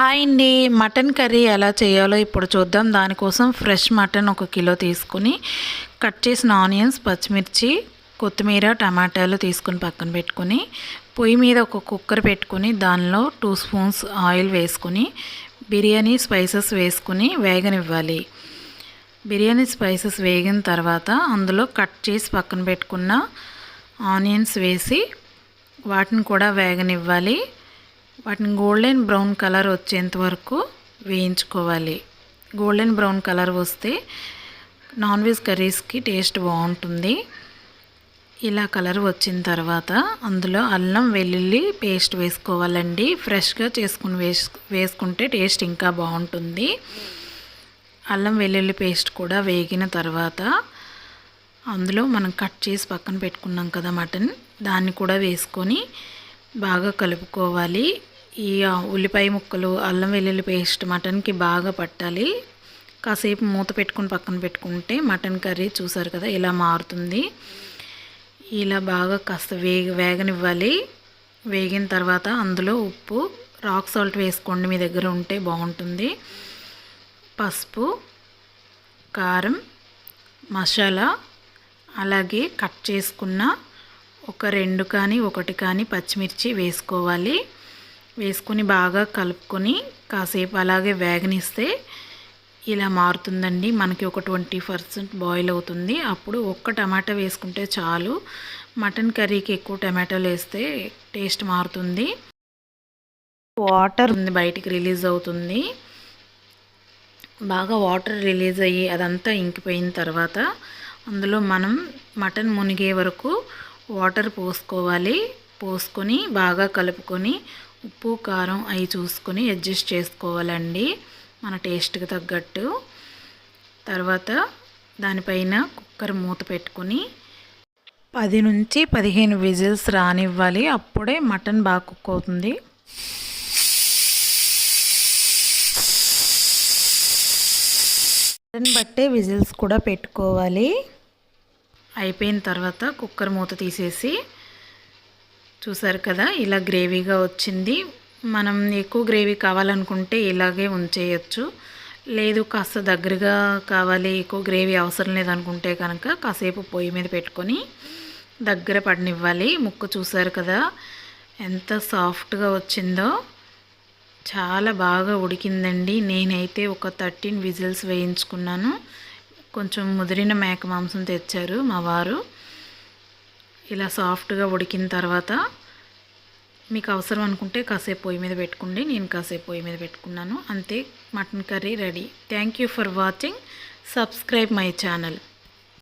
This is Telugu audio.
హాయ్ అండి మటన్ కర్రీ ఎలా చేయాలో ఇప్పుడు చూద్దాం. దానికోసం ఫ్రెష్ మటన్ ఒక కిలో తీసుకుని కట్ చేసిన ఆనియన్స్ పచ్చిమిర్చి కొత్తిమీర టమాటాలు తీసుకుని పక్కన పెట్టుకుని పొయ్యి మీద ఒక కుక్కర్ పెట్టుకుని దానిలో టూ స్పూన్స్ ఆయిల్ వేసుకుని బిర్యానీ స్పైసెస్ వేసుకుని వేగనివ్వాలి. బిర్యానీ స్పైసెస్ వేగిన తర్వాత అందులో కట్ చేసి పక్కన పెట్టుకున్న ఆనియన్స్ వేసి వాటిని కూడా వేగనివ్వాలి. వాటిని గోల్డెన్ బ్రౌన్ కలర్ వచ్చేంత వరకు వేయించుకోవాలి. గోల్డెన్ బ్రౌన్ కలర్ వస్తే నాన్ వెజ్ కర్రీస్కి టేస్ట్ బాగుంటుంది. ఇలా కలర్ వచ్చిన తర్వాత అందులో అల్లం వెల్లుల్లి పేస్ట్ వేసుకోవాలండి. ఫ్రెష్గా చేసుకుని వేసు వేసుకుంటే టేస్ట్ ఇంకా బాగుంటుంది. అల్లం వెల్లుల్లి పేస్ట్ కూడా వేగిన తర్వాత అందులో మనం కట్ చేసి పక్కన పెట్టుకున్నాం కదా మటన్ దాన్ని కూడా వేసుకొని బాగా కలుపుకోవాలి. ఈ ఉల్లిపాయ ముక్కలు అల్లం వెల్లుల్లి పేస్ట్ మటన్కి బాగా పట్టాలి. కాసేపు మూత పెట్టుకుని పక్కన పెట్టుకుంటే మటన్ కర్రీ చూసారు కదా ఇలా మారుతుంది. ఇలా బాగా కాస్త వేగ వేగనివ్వాలి. వేగిన తర్వాత అందులో ఉప్పు రాక్ సాల్ట్ వేసుకోండి మీ దగ్గర ఉంటే బాగుంటుంది. పసుపు కారం మసాలా అలాగే కట్ చేసుకున్న ఒక రెండు కానీ ఒకటి కానీ పచ్చిమిర్చి వేసుకోవాలి. వేసుకొని బాగా కలుపుకొని కాసేపు అలాగే వేగనిస్తే ఇలా మారుతుందండి. మనకి ఒక ట్వంటీ పర్సెంట్ బాయిల్ అవుతుంది. అప్పుడు ఒక్క టమాటా వేసుకుంటే చాలు. మటన్ కర్రీకి ఎక్కువ టమాటాలు వేస్తే టేస్ట్ మారుతుంది. వాటర్ ఉంది బయటికి రిలీజ్ అవుతుంది. బాగా వాటర్ రిలీజ్ అయ్యి అదంతా ఇంకిపోయిన తర్వాత అందులో మనం మటన్ మునిగే వరకు వాటర్ పోసుకోవాలి. పోసుకొని బాగా కలుపుకొని ఉప్పు కారం అవి చూసుకొని అడ్జస్ట్ చేసుకోవాలండి. మన టేస్ట్కి తగ్గట్టు. తర్వాత దానిపైన కుక్కర్ మూత పెట్టుకొని పది నుంచి పదిహేను విజిల్స్ రానివ్వాలి. అప్పుడే మటన్ బాగా కుక్ అవుతుంది. మటన్ బట్టే విజిల్స్ కూడా పెట్టుకోవాలి. అయిపోయిన తర్వాత కుక్కర్ మూత తీసేసి చూసారు కదా ఇలా గ్రేవీగా వచ్చింది. మనం ఎక్కువ గ్రేవీ కావాలనుకుంటే ఇలాగే ఉంచేయచ్చు. లేదు కాస్త దగ్గరగా కావాలి ఎక్కువ గ్రేవీ అవసరం లేదనుకుంటే కనుక కాసేపు పొయ్యి మీద పెట్టుకొని దగ్గర పడనివ్వాలి. ముక్క చూసారు కదా ఎంత సాఫ్ట్గా వచ్చిందో. చాలా బాగా ఉడికిందండి. నేనైతే ఒక థర్టీన్ విజిల్స్ వేయించుకున్నాను. కొంచెం ముదిరిన మేక మాంసం తెచ్చారు మా వారు. ఇలా సాఫ్ట్గా ఉడికిన తర్వాత మీకు అవసరం అనుకుంటే కాసేపు పొయ్యి మీద పెట్టుకోండి. నేను కాసేపు పొయ్యి మీద పెట్టుకున్నాను. అంతే mutton curry ready. Thank you for watching. Subscribe my channel.